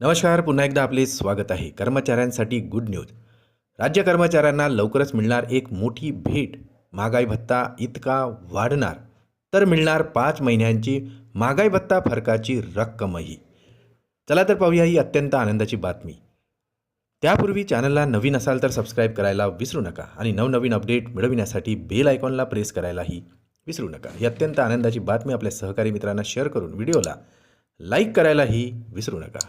नमस्कार पुन्हा एकदा आपले स्वागत आहे. कर्मचाऱ्यांसाठी गुड न्यूज राज्य कर्मचाऱ्यांना लवकरच मिळणार एक मोठी भेट. महागाई भत्ता इतका वाढणार तर मिळणार पाच महिन्यांची महागाई भत्ता फरकाची रक्कमही. चला तर पाहूया ही अत्यंत आनंदाची बातमी. त्यापूर्वी चॅनलला नवीन असाल तर सबस्क्राईब करायला विसरू नका आणि नवनवीन अपडेट मिळविण्यासाठी बेल आयकॉनला प्रेस करायलाही विसरू नका. ही अत्यंत आनंदाची बातमी आपल्या सहकारी मित्रांना शेअर करून व्हिडिओला लाईक करायलाही विसरू नका.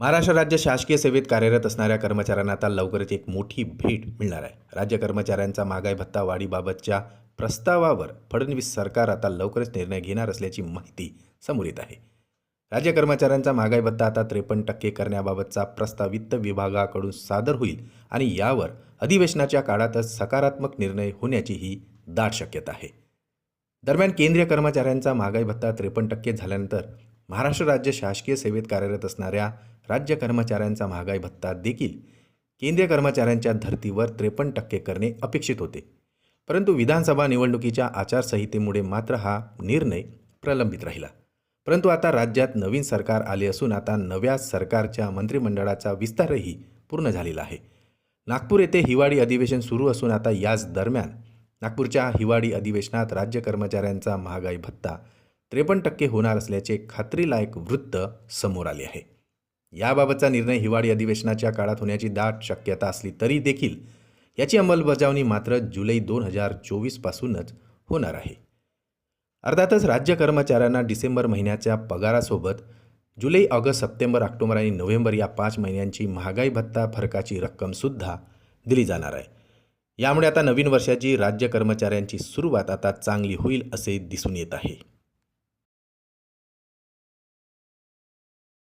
महाराष्ट्र राज्य शासकीय सेवेत कार्यरत असणाऱ्या कर्मचाऱ्यांना आता लवकरच एक मोठी भेट मिळणार आहे. राज्य कर्मचाऱ्यांचा महागाई भत्ता वाढीबाबतच्या प्रस्तावावर फडणवीस सरकार आता लवकरच निर्णय घेणार असल्याची माहिती समोर येत आहे. राज्य कर्मचाऱ्यांचा महागाई भत्ता आता त्रेपन्न टक्के करण्याबाबतचा प्रस्ताव वित्त विभागाकडून सादर होईल आणि यावर अधिवेशनाच्या काळातच सकारात्मक निर्णय होण्याची ही दाट शक्यता आहे. दरम्यान केंद्रीय कर्मचाऱ्यांचा महागाई भत्ता त्रेपन्न टक्के झाल्यानंतर महाराष्ट्र राज्य शासकीय सेवेत कार्यरत असणाऱ्या राज्य कर्मचाऱ्यांचा महागाई भत्ता देखील केंद्रीय कर्मचाऱ्यांच्या धर्तीवर त्रेपन्न टक्के करणे अपेक्षित होते. परंतु विधानसभा निवडणुकीच्या आचारसंहितेमुळे मात्र हा निर्णय प्रलंबित राहिला. परंतु आता राज्यात नवीन सरकार आले असून आता नव्या सरकारच्या मंत्रिमंडळाचा विस्तारही पूर्ण झालेला आहे. नागपूर येथे हिवाळी अधिवेशन सुरू असून आता याच दरम्यान नागपूरच्या हिवाळी अधिवेशनात राज्य कर्मचाऱ्यांचा महागाई भत्ता त्रेपन्न टक्के होणार असल्याचे खात्रीलायक वृत्त समोर आले आहे. याबाबतचा निर्णय हिवाळी अधिवेशनाच्या काळात होण्याची दाट शक्यता असली तरी देखील याची अंमलबजावणी मात्र जुलै दोन हजार चोवीसपासूनच होणार आहे. अर्थातच राज्य कर्मचाऱ्यांना डिसेंबर महिन्याच्या पगारासोबत जुलै ऑगस्ट सप्टेंबर ऑक्टोबर आणि नोव्हेंबर या पाच महिन्यांची महागाई भत्ता फरकाची रक्कमसुद्धा दिली जाणार आहे. यामुळे आता नवीन वर्षाची राज्य कर्मचाऱ्यांची सुरुवात आता चांगली होईल असे दिसून येत आहे.